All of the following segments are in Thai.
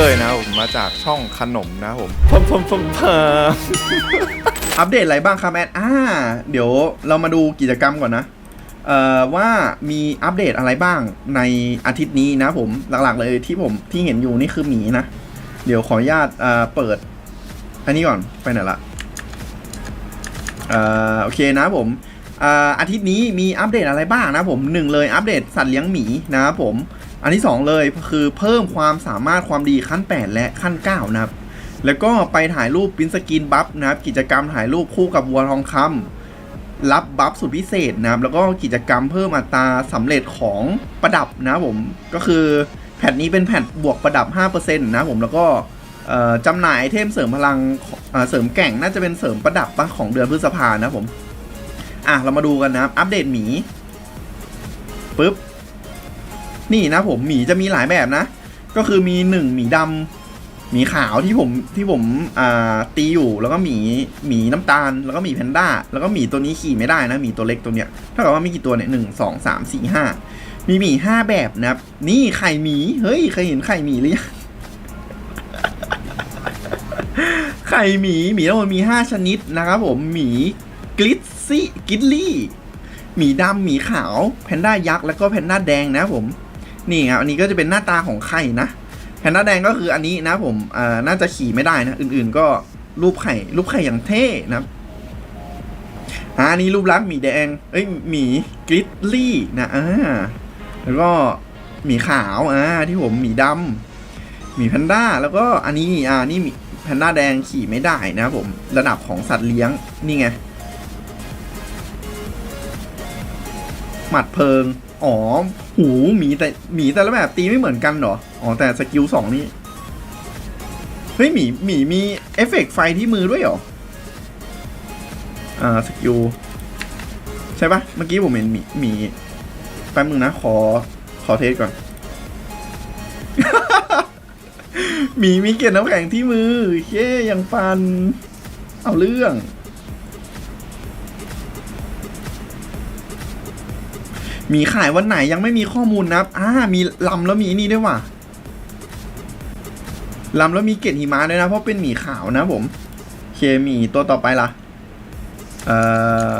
เต้ยนะผมมาจากช่องขนมนะผมพมพมพมพมอัปเดตอะไรบ้างครับแอดอ่าเดี๋ยวเรามาดูกิจกรรมก่อนนะเอ่อว่ามีอัปเดตอะไรบ้างในอาทิตย์นี้นะผมหลักๆเลยที่ผมที่เห็นอยู่นี่คือหมีนะ เดี๋ยวขออนุญาตเอ่อเปิด อันนี้ก่อนไปไหนละเอ่อโอเคนะผมอ่าอาทิตย์นี้มีอัปเดตอะไรบ้างนะผมหนึ่งเลยอัปเดตสัตว์เลี้ยงหมีนะครับผม อันที่สองเลยคือเพิ่มความสามารถความดีขั้น 8 และขั้น 9 นะครับ แล้วก็ไปถ่ายรูปปิ้นสกรีนบัฟนะครับ กิจกรรมถ่ายรูปคู่กับวัวทองคำรับบัฟสุดพิเศษนะครับ แล้วก็กิจกรรมเพิ่มอัตราสำเร็จของประดับนะผม ก็คือแพทนี้เป็นแพทบวกประดับ 5%นะครับผมแล้วก็จำหน่ายไอเทมเสริมพลังเสริมแก่งน่าจะเป็นเสริมประดับของเดือนพฤษภานะผม อะ เรามาดูกันนะครับ อัปเดตหมีปึ๊บ นี่นะผมหมีจะมีหลายแบบนะ ก็คือมีหนึ่งหมีดำหมีขาวที่ผมที่ผมอ่าตีอยู่แล้วก็หมีหมีน้ำตาล แล้วก็หมีแพนด้าแล้วก็หมีตัวนี้ขี่ไม่ได้นะหมีตัวเล็กตัวเนี้ยเท่ากับว่ามีกี่ตัวเนี่ยหนึ่งสองสามสี่ห้ามีหมีห้าแบบนะครับ นี่ไข่หมีเฮ้ยเคยเห็นไข่หมีหรือยังไข่หมีหมีทั้งหมดมีห้าชนิดนะครับผมหมีกลิซซี่กิลลี่หมีดำหมีขาว แพนด้ายักษ์แล้วก็แพนด้าแดงนะผม นี่ครับอันนี้ก็จะเป็นหน้าตาของไข่นะแพนด้าแดงก็คืออันนี้นะผมอ่าน่าจะขี่ไม่ได้นะ อื่นๆก็รูปไข่รูปไข่อย่างเท่นะอ่าอันนี้รูปลักษณ์หมีแดง เอ้ยหมีกริซลี่นะอ่าแล้วก็หมีขาวอ่าที่ผมหมีดำหมีแพนด้าแล้วก็อันนี้อ่านี่หมีแพนด้าแดงขี่ไม่ได้นะครับผมระดับของสัตว์เลี้ยงนี่ไง หมัดเพลิง อ๋อ หูหมีแต่หมีแต่ละแบบตีไม่เหมือนกันเหรอ อ๋อแต่สกิลสองนี่ เฮ้ยหมีหมีมีเอฟเฟกต์ไฟที่มือด้วยเหรอ อ่าสกิลใช่ปะเมื่อกี้ผมเห็นหมีหมีแป๊บนึงนะ ขอขอเทสก่อน หมีมีเกล็ดน้ำแข็งที่มือเย้ยังฟัน เอาเรื่อง มีขายวันไหนยังไม่มีข้อมูลนะครับอ่ามีลำแล้วมีนี่ด้วยว่ะลำแล้วมีเกล็ดหิมะด้วยนะ เพราะเป็นหมีขาวนะผมเคมีตัวต่อไปล่ะเอ่อ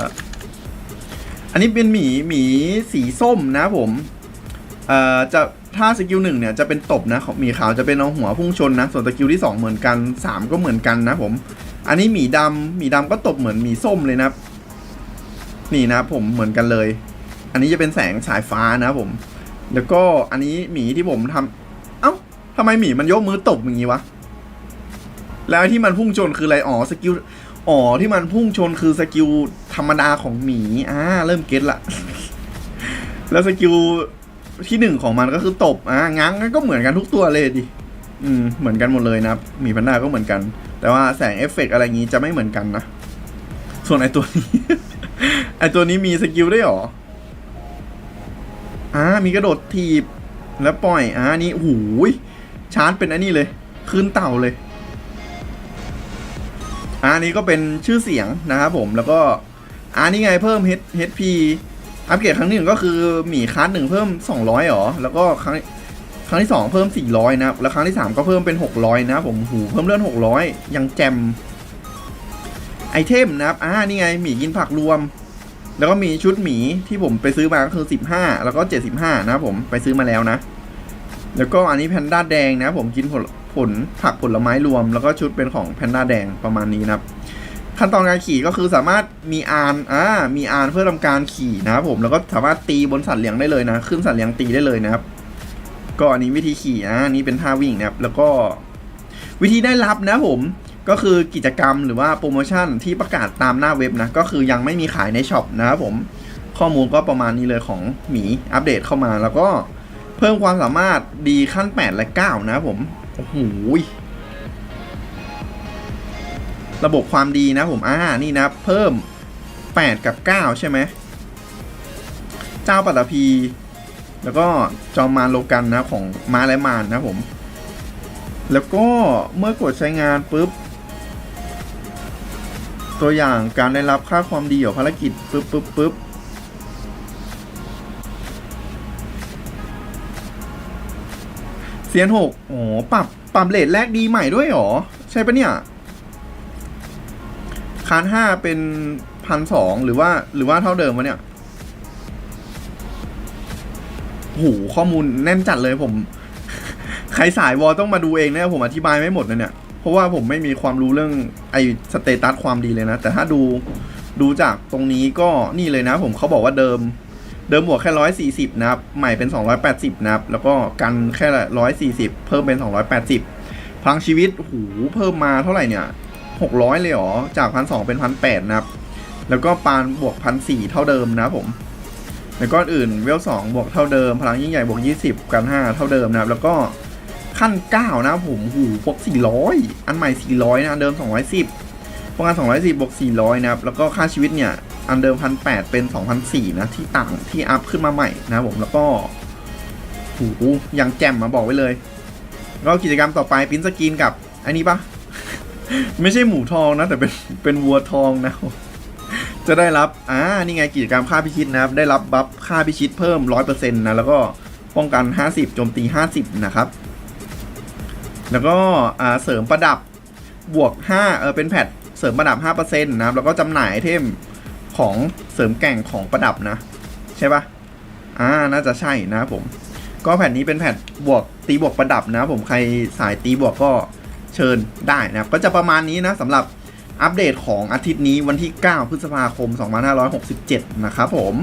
อันนี้เป็นหมีหมีสีส้มนะผมเอ่อจะถ้าสกิลหนึ่งเนี่ยจะเป็นตบนะหมีขาวจะเป็นเอาหัวพุ่งชนนะ ส่วนสกิลที่สองเหมือนกันสามก็เหมือนกันนะผม อันนี้หมีดำหมีดำก็ตบเหมือนหมีส้มเลยนะ นี่นะผมเหมือนกันเลย อันนี้จะเป็นแสงสายฟ้านะผม แล้วก็อันนี้หมีที่ผมทำเอ้าทำไมหมีมันยกมือตบอย่างงี้วะ แล้วที่มันพุ่งชนคืออะไร อ๋อสกิล อ๋อที่มันพุ่งชนคือสกิลธรรมดาของหมี อ่า เริ่มเก็ตละ แล้วสกิลที่หนึ่งของมันก็คือตบ อ่าง้างก็เหมือนกันทุกตัวเลยดิ อืม เหมือนกันหมดเลยนะหมีพันดาก็เหมือนกัน แต่ว่าแสงเอฟเฟกต์อะไรงี้จะไม่เหมือนกันนะ ส่วนไอตัวนี้ ไอตัวนี้มีสกิลได้หรอ อ่ามีกระโดดทีบ แล้วปล่อยอ่านี่โอ้โหยชาร์จเป็นอันนี้เลย คืนเต่าเลยอ่านี่ก็เป็นชื่อเสียงนะครับผมแล้วก็อ่านี่ไงเพิ่ม H HP อัปเกรดครั้งหนึ่งก็คือหมีคัสหนึ่งเพิ่ม 200หรอ แล้วก็ครั้งครั้งที่สองเพิ่ม 400 นะครับ แล้วครั้งที่สามก็เพิ่มเป็น 600 นะผมหูเพิ่มเลื่อน 600 ยังแจมไอเทมนะครับอ่านี่ไงหมีกินผักรวม แล้วก็มีชุดหมีที่ผมไปซื้อมาก็คือ 15 แล้วก็ 75 นะผมไปซื้อมาแล้วนะ แล้วก็อันนี้แพนด้าแดงนะ ผมกินผลผลผักผลไม้รวม แล้วก็ชุดเป็นของแพนด้าแดงประมาณนี้นะครับ ขั้นตอนการขี่ก็คือสามารถมีอานอ่ามีอานเพื่อทำการขี่นะครับผมแล้วก็สามารถตีบนสัตว์เลี้ยงได้เลยนะ ขึ้นสัตว์เลี้ยงตีได้เลยนะครับ ก็อันนี้วิธีขี่อ่าอันนี้เป็นท่าวิ่งนะครับ แล้วก็วิธีได้รับนะผม ก็คือกิจกรรมหรือว่าโปรโมชั่นที่ประกาศตามหน้าเว็บนะ ก็คือยังไม่มีขายในช็อปนะครับผมข้อมูลก็ประมาณนี้เลยของหมีอัปเดตเข้ามาแล้วก็เพิ่มความสามารถดีขั้น 8 และ 9 นะครับผม โอ้โหระบบความดีนะผมอ่านี่นะ เพิ่ม 8 กับ 9 ใช่ไหม เจ้าปัตภีแล้วก็จอมมารโลกันนะของมาและมารนะผม แล้วก็เมื่อกดใช้งานปุ๊บ ตัวอย่างการได้รับค่าความดีของภารกิจปุ๊บปุ๊บปุ๊บเซียนหกโอ้ปรับปรับปรับเลทแรกดีใหม่ด้วยหรอ ใช่ปะเนี่ย คานห้าเป็นพันสองหรือว่าหรือว่าเท่าเดิมวะเนี่ยโหข้อมูลแน่นจัดเลยผม ใครสายวอลต้องมาดูเองนะผมอธิบายไม่หมดนะเนี่ย เพราะว่าผมไม่มีความรู้เรื่องไอสเตตัสความดีเลยนะ แต่ถ้าดูดูจากตรงนี้ก็นี่เลยนะ ผมเขาบอกว่าเดิม เดิมบวกแค่ร้อยสี่สิบนะครับ ใหม่เป็นสองร้อยแปดสิบนะครับ แล้วก็กันแค่ร้อยสี่สิบเพิ่มเป็นสองร้อยแปดสิบพลังชีวิตหูเพิ่มมาเท่าไหร่เนี่ยหกร้อยเลยหรอ จากพันสองเป็นพันแปดนะครับ แล้วก็ปานบวกพันสี่เท่าเดิมนะผมแล้วก็อื่นเวลสองบวกเท่าเดิม พลังยิ่งใหญ่บวกยี่สิบกันห้าเท่าเดิมนะครับ แล้วก็ ขั้นเก้านะผมหูบวกสี่ร้อยอันใหม่สี่ร้อยนะ เดิมสองร้อยสิบป้องกันสองร้อยสิบบวกสี่ร้อยนะครับ แล้วก็ค่าชีวิตเนี่ย อันเดิมพันแปดเป็นสองพันสี่นะ ที่ต่างที่อัพขึ้นมาใหม่นะผม แล้วก็หูยังแจ่มมาบอกไว้เลย แล้วกิจกรรมต่อไปปิ้นสกรีนกับ อันนี้ปะไม่ใช่หมูทองนะ แต่เป็นเป็นวัวทองนะจะได้รับ อ่า นี่ไงกิจกรรมค่าพิชิตนะครับ ได้รับบัฟค่าพิชิตเพิ่ม 100%นะ แล้วก็ป้องกัน 50 โจมตี 50 นะครับ แล้วก็เสริมประดับบวก 5 เออเป็นแพทเสริมประดับ 5%นะครับ แล้วก็จำหน่ายไอเทมของเสริมแก่งของประดับนะ ใช่ปะอ่า น่าจะใช่นะผม ก็แผ่นนี้เป็นแผ่นบวกตีบวกประดับนะผมใครสายตีบวกก็เชิญได้นะครับ ก็จะประมาณนี้นะสำหรับอัปเดตของอาทิตย์นี้วันที่ 9 พฤษภาคม 2567 นะครับผม